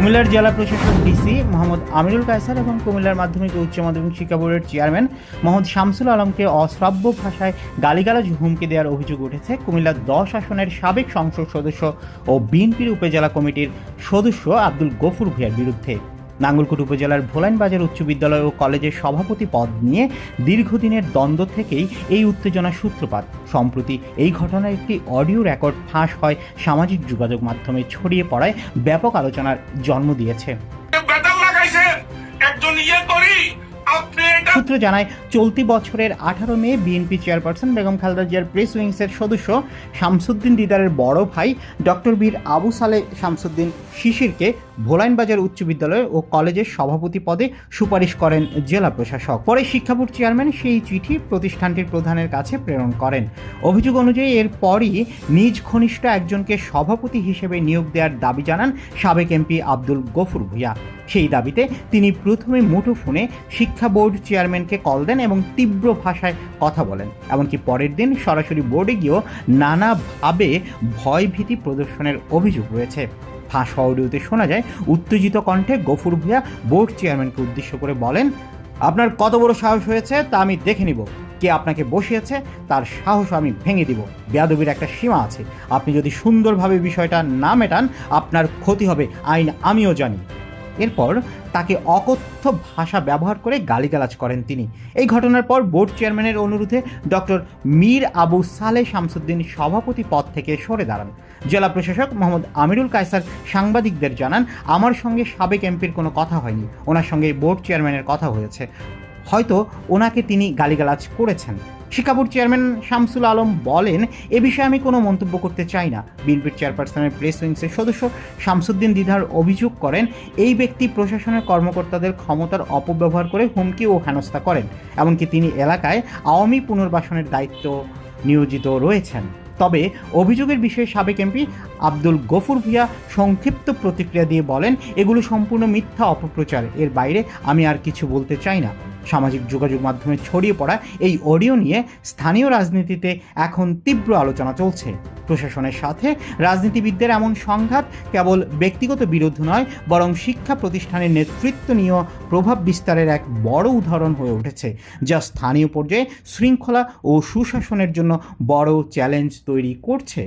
কুমিল্লার জেলা প্রশাসক ডিসি মোহাম্মদ আমিরুল কায়সার এবং কুমিল্লার মাধ্যমিক ও উচ্চ মাধ্যমিক শিক্ষা বোর্ডের চেয়ারম্যান মোহাম্মদ শামসুল আলমকে অশ্রাব্য ভাষায় গালিগালাজ হুমকি দেওয়ার অভিযোগ উঠেছে। কুমিল্লার দশ আসনের সাবেক সংসদ সদস্য ও বিএনপির উপজেলা কমিটির সদস্য আব্দুল গফুর ভুঁইয়ার বিরুদ্ধে। নাঙ্গলকোট উপজেলার ভোলাইনবাজার উচ্চ বিদ্যালয় ও কলেজের সভাপতি পদ নিয়ে দীর্ঘদিনের দ্বন্দ্ব থেকেই এই উত্তেজনার সূত্রপাত। সম্প্রতি এই ঘটনার একটি অডিও রেকর্ড ফাঁস হয়, সামাজিক যোগাযোগ মাধ্যমে ছড়িয়ে পড়ায় ব্যাপক আলোচনার জন্ম দিয়েছে। একজন ইয়ে করি সূত্র জানায়, চলতি বছরের আঠারো May BNP chairperson Begum Khaleda জিয়ার প্রেস উইংসের সদস্য শামসুদ্দিন দিদারের বড় ভাই ডক্টর বীর আবু সালে শামসুদ্দিন শিশিরকে ভোলাইনবাজার উচ্চ বিদ্যালয় ও কলেজের সভাপতি পদে সুপারিশ করেন জেলা প্রশাসক। পরে শিক্ষা বোর্ড চেয়ারম্যান সেই চিঠি প্রতিষ্ঠানটির প্রধানের কাছে প্রেরণ করেন। অভিযোগ অনুযায়ী, এরপরই নিজ ঘনিষ্ঠ একজনকে সভাপতি হিসেবে নিয়োগ দেওয়ার দাবি জানান সাবেক এমপি আব্দুল গফুর ভূঁইয়া। সেই দাবিতে তিনি প্রথমে মুঠোফোনে শিক্ষা বোর্ড চেয়ারম্যানকে কল দেন এবং তীব্র ভাষায় কথা বলেন। এমনকি পরের দিন সরাসরি বোর্ডে গিয়েও নানাভাবে ভয়ভীতি প্রদর্শনের অভিযোগ রয়েছে। ফাঁস অডিওতে শোনা যায়, উত্তেজিত কণ্ঠে গফুর ভূঁইয়া বোর্ড চেয়ারম্যানকে উদ্দেশ্য করে বলেন, আপনার কত বড় সাহস হয়েছে তা আমি দেখে নিব। কে আপনাকে বসিয়েছে তার সাহস আমি ভেঙে দিব। বেয়াদবির একটা সীমা আছে। আপনি যদি সুন্দরভাবে বিষয়টা না মেটান, আপনার ক্ষতি হবে। আইন আমিও জানি। এরপর তাকে অকথ্য ভাষা ব্যবহার করে গালিগালাজ করেন তিনি। এই ঘটনার পর বোর্ড চেয়ারম্যানের অনুরোধে ডক্টর মীর আবু সালে শামসুদ্দিন সভাপতি পদ থেকে সরে দাঁড়ান। জেলা প্রশাসক মোহাম্মদ আমিরুল কায়সার সাংবাদিকদের জানান, আমার সঙ্গে সাবেক এমপির কোনো কথা হয়নি। ওনার সঙ্গে বোর্ড চেয়ারম্যানের কথা হয়েছে। হয়তো ওনাকে তিনি গালিগালাজ করেছেন। শিক্ষা বোর্ড চেয়ারম্যান শামসুল আলম বলেন, এ বিষয়ে আমি কোনো মন্তব্য করতে চাই না। বিএনপির চেয়ারপারসনের প্রেস উইংসের সদস্য শামসুদ্দিন দিধার অভিযোগ করেন, এই ব্যক্তি প্রশাসনের কর্মকর্তাদের ক্ষমতার অপব্যবহার করে হুমকি ও হেনস্থা করেন, এমনকি তিনি এলাকায় আওয়ামী পুনর্বাসনের দায়িত্ব নিয়োজিত রয়েছেন। তবে অভিযোগের বিষয়ে সাবেক এমপি আব্দুল গফুর ভুইয়া সংক্ষিপ্ত প্রতিক্রিয়া দিয়ে বলেন, এগুলো সম্পূর্ণ মিথ্যা অপপ্রচার। এর বাইরে আমি আর কিছু বলতে চাই না। সামাজিক যোগাযোগ মাধ্যমে ছড়িয়ে পড়া এই অডিও নিয়ে স্থানীয় রাজনীতিতে এখন তীব্র আলোচনা চলছে। প্রশাসনের সাথে রাজনীতিবিদদের এমন সংঘাত কেবল ব্যক্তিগত বিরোধ নয়, বরং শিক্ষা প্রতিষ্ঠানের নেতৃত্ব নিয়েও প্রভাব বিস্তারের এক বড় উদাহরণ হয়ে উঠেছে, যা স্থানীয় পর্যায়ে শৃঙ্খলা ও সুশাসনের জন্য বড় চ্যালেঞ্জ তৈরি করছে।